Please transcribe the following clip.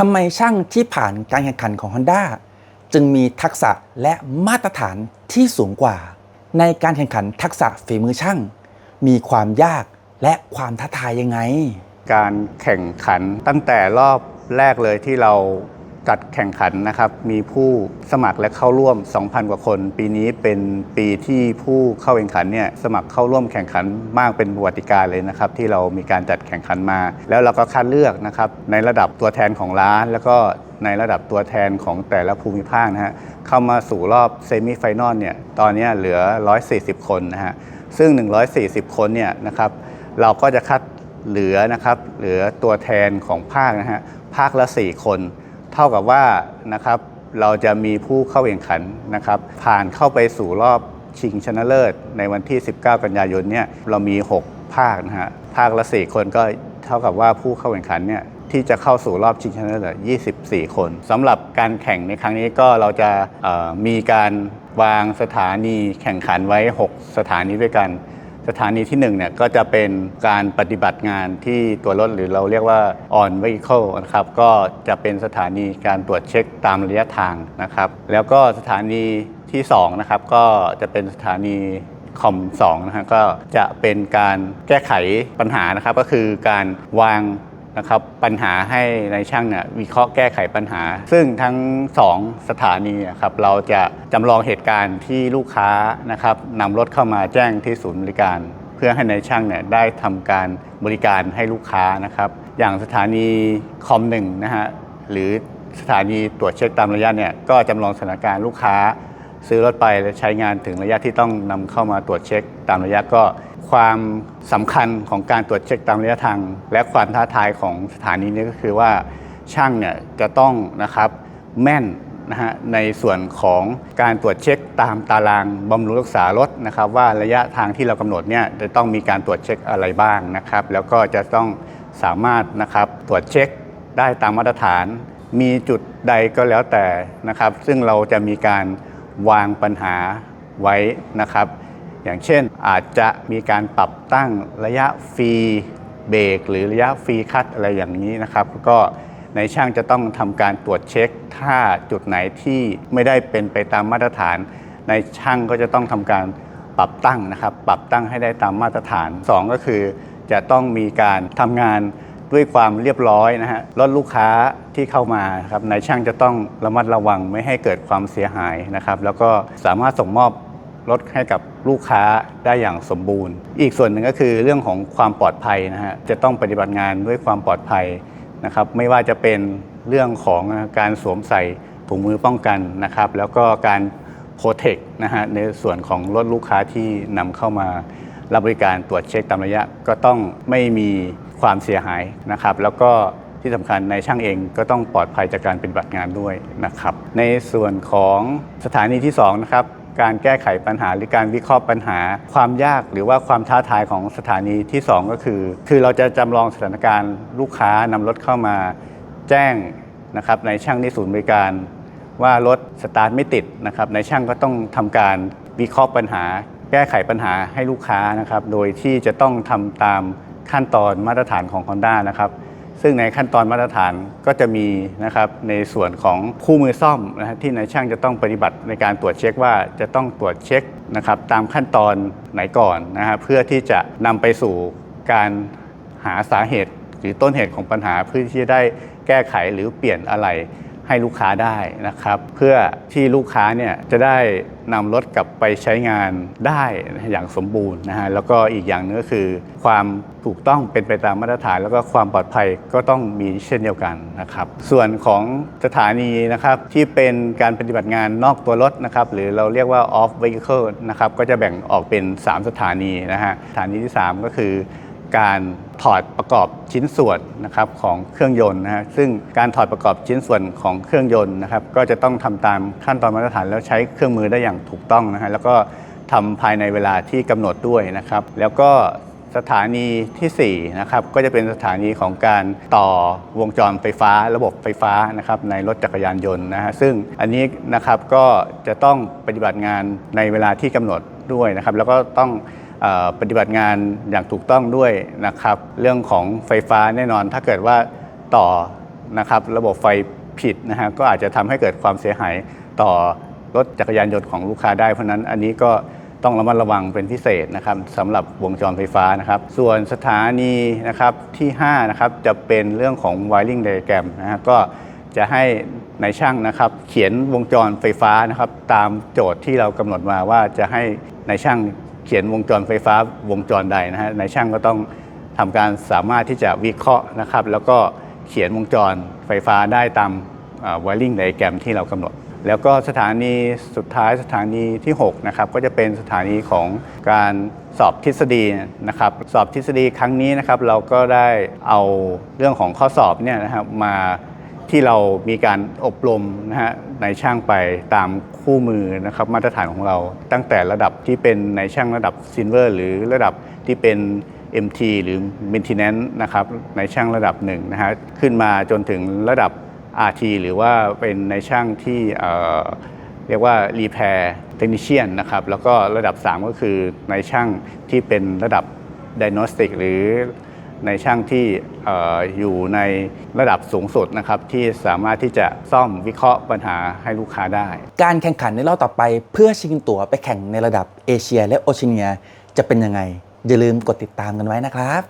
ทำไมช่างที่ผ่านการแข่งขันของ Honda จึงมีทักษะและมาตรฐานที่สูงกว่า ในการแข่งขันทักษะฝีมือช่าง มีความยากและความท้าทายยังไง การแข่งขันตั้งแต่รอบแรกเลยที่เรา จัดแข่งขันนะครับ มีผู้สมัครและเข้าร่วม 2,000 กว่าคน ปีนี้เป็นปีที่ผู้เข้าแข่งขันเนี่ยสมัครเข้าร่วมแข่งขันมากเป็นประวัติการเลยนะครับ ที่เรามีการจัดแข่งขันมา แล้วเราก็คัดเลือกนะครับในระดับตัวแทนของร้าน แล้วก็ในระดับตัวแทนของแต่ละภูมิภาคนะฮะเข้ามาสู่รอบเซมิไฟนอลเนี่ยตอนนี้เหลือ 140 คนนะฮะซึ่ง 140 คนเนี่ยนะครับเราก็จะคัดเหลือนะครับเหลือตัวแทนของภาคนะฮะภาคละ 4 คน เท่ากับว่านะครับเราจะมีผู้เข้าแข่งขันนะครับ ผ่านเข้าไปสู่รอบชิงชนะเลิศ ในวันที่ 19 กันยายนเนี่ยเรามี 6 ภาคนะฮะภาคละ 4 คนก็เท่ากับว่าผู้เข้าแข่งขันเนี่ยที่จะเข้าสู่รอบชิงชนะเลิศ24 คนสำหรับการแข่งในครั้งนี้ก็เราจะมีการวางสถานีแข่งขันไว้ 6 สถานีด้วยกัน สถานีที่1เนี่ยก็จะเป็นการปฏิบัติงานที่ตัวรถหรือเราเรียกว่า on vehicle นะครับก็จะเป็นสถานีการตรวจเช็คตามระยะทางนะครับ แล้วก็สถานีที่2นะครับก็จะเป็นสถานีคอม2นะฮะก็จะเป็นการแก้ไขปัญหานะครับ ก็คือการวาง นะครับปัญหาให้ในช่างเนี่ยวิเคราะห์แก้ไขปัญหา ซึ่งทั้ง 2 สถานีอะครับเราจะจำลองเหตุการณ์ที่ลูกค้านะครับนำรถเข้ามาแจ้งที่ศูนย์บริการ เพื่อให้ในช่างเนี่ยได้ทำการบริการให้ลูกค้านะครับ อย่างสถานีคอมหนึ่งนะฮะหรือสถานีตรวจเช็คตามระยะเนี่ยก็จำลองสถานการณ์ลูกค้า ซื้อรถไปและใช้งานถึงระยะที่ต้องนำเข้ามาตรวจเช็คตามระยะก็ ความสำคัญของการตรวจเช็คตามระยะทาง และความท้าทายของสถานีนี้ก็คือว่าช่างเนี่ยจะต้องนะครับแม่นนะฮะในส่วนของการตรวจเช็คตามตารางบำรุงรักษารถนะครับว่าระยะทางที่เรากำหนดเนี่ยจะต้องมีการตรวจเช็คอะไรบ้างนะครับ แล้วก็จะต้องสามารถนะครับตรวจเช็คได้ตามมาตรฐาน มีจุดใดก็แล้วแต่นะครับ ซึ่งเราจะมีการ วางปัญหาไว้นะครับ อย่างเช่นอาจจะมีการปรับตั้งระยะฟรีเบรกหรือระยะฟรีคัดอะไรอย่างนี้นะครับ ก็ในช่างจะต้องทำการตรวจเช็ค ถ้าจุดไหนที่ไม่ได้เป็นไปตามมาตรฐาน ในช่างก็จะต้องทำการปรับตั้งนะครับ ปรับตั้งให้ได้ตามมาตรฐานสองก็คือจะต้องมีการทำงาน ด้วยความเรียบร้อยนะฮะรถลูกค้าที่เข้ามาครับนายช่างจะต้องระมัดระวังไม่ให้เกิดความเสียหายนะครับแล้วก็สามารถส่งมอบรถให้กับลูกค้าได้อย่างสมบูรณ์ อีกส่วนหนึ่งก็คือเรื่องของความปลอดภัยนะฮะจะต้องปฏิบัติงานด้วยความปลอดภัยนะครับไม่ว่าจะเป็นเรื่องของการสวมใส่ถุงมือป้องกันนะครับแล้วก็การโปรเทคนะฮะในส่วนของรถลูกค้าที่นำเข้ามารับบริการตรวจเช็คตามระยะ ก็ต้องไม่มี ความเสียหายนะครับ แล้วก็ที่สำคัญในช่างเองก็ต้องปลอดภัยจากการปฏิบัติงานด้วยนะครับ ในส่วนของสถานีที่2นะครับการแก้ไขปัญหาหรือการวิเคราะห์ปัญหา ความยากหรือว่าความท้าทายของสถานีที่ 2 ก็คือ คือเราจะจำลองสถานการณ์ลูกค้านำรถเข้ามาแจ้งนะครับในช่างที่ศูนย์บริการ ว่ารถสตาร์ทไม่ติดนะครับในช่างก็ต้องทำการวิเคราะห์ปัญหา แก้ไขปัญหาให้ลูกค้านะครับโดยที่จะต้องทำตาม ขั้นตอนมาตรฐานของ Honda นะครับ ซึ่งในขั้นตอนมาตรฐานก็จะมีนะครับในส่วนของคู่มือซ่อมนะฮะที่นายช่างจะต้องปฏิบัติในการตรวจเช็คว่าจะต้องตรวจเช็คนะครับตามขั้นตอนไหนก่อนนะฮะเพื่อที่จะนำไปสู่การหาสาเหตุ หรือต้นเหตุของปัญหาเพื่อที่จะได้แก้ไขหรือเปลี่ยนอะไร ให้ลูกค้าได้นะครับ เพื่อที่ลูกค้าเนี่ยจะได้นำรถกลับไปใช้งานได้อย่างสมบูรณ์นะฮะแล้วก็อีกอย่างหนึงก็คือ ความถูกต้องเป็นไปตามมาตรฐาน แล้วก็ความปลอดภัยก็ต้องมีเช่นเดียวกันนะครับ ส่วนของสถานีนะครับที่เป็นการปฏิบัติงานนอกตัวรถนะครับหรือเราเรียกว่า off vehicle นะครับก็จะแบ่งออกเป็น 3 สถานีนะฮะสถานีที่ 3 ก็คือ การถอดประกอบชิ้นส่วนนะครับของเครื่องยนต์นะฮะซึ่งการถอดประกอบชิ้นส่วนของเครื่องยนต์นะครับก็จะต้องทำตามขั้นตอนมาตรฐานแล้วใช้เครื่องมือได้อย่างถูกต้องนะฮะแล้วก็ทำภายในเวลาที่กำหนดด้วยนะครับ แล้วก็สถานีที่4นะครับก็จะเป็นสถานีของการต่อวงจรไฟฟ้าระบบไฟฟ้านะครับในรถจักรยานยนต์นะฮะซึ่งอันนี้นะครับก็จะต้องปฏิบัติงานในเวลาที่กำหนดด้วยนะครับ แล้วก็ต้อง ปฏิบัติงานอย่างถูกต้องด้วยนะครับ เรื่องของไฟฟ้าแน่นอนถ้าเกิดว่าต่อนะครับระบบไฟผิดนะฮะก็อาจจะทำให้เกิดความเสียหายต่อรถจักรยานยนต์ของลูกค้าได้เพราะนั้นอันนี้ก็ต้องระมัดระวังเป็นพิเศษนะครับสำหรับวงจรไฟฟ้านะครับ ส่วนสถานีนะครับที่5นะครับจะเป็นเรื่องของ wiring diagram นะฮะก็จะให้ในายช่างนะครับ เขียนวงจรไฟฟ้านะครับ ตามโจทย์ที่เรากำหนดมาว่าจะให้ในายช่าง เขียนวงจรไฟฟ้าวงจรใดนะฮะในายช่างก็ต้องทำการสามารถที่จะวิเคราะห์นะครับ แล้วก็เขียนวงจรไฟฟ้าได้ตามว i ย i n g diagram ที่เรากำหนด แล้วก็สถานีสุดท้ายสถานีที่ 6 นะครับ ก็จะเป็นสถานีของการสอบทฤษฎีนะครับ สอบทฤษฎีครั้งนี้นะครับ เราก็ได้เอาเรื่องของข้อสอบเนี่ยนะครับมา ที่เรามีการอบรมนะฮะในช่างไปตามคู่มือนะครับมาตรฐานของเรา ตั้งแต่ระดับที่เป็นในช่างระดับซินเวอร์หรือระดับที่เป็น MT หรือ Maintenance นะครับในช่างระดับหนึ่งนะฮะขึ้นมาจนถึงระดับ RT หรือว่าเป็นในช่างที่เเรียกว่า Repair Technician นะครับแล้วก็ระดับ 3 ก็คือในช่างที่เป็นระดับ Diagnostic หรือ ในช่างที่อออยู่ในระดับสูงสุดนะครับที่สามารถที่จะซ่อมวิเคราะห์ปัญหาให้ลูกค้าได้ การแข่งขันในรอบต่อไป เพื่อชิงตั๋วไปแข่งในระดับเอเชียและโอเชียเนียจะเป็นยังไง อย่าลืมกดติดตามกันไว้นะครับ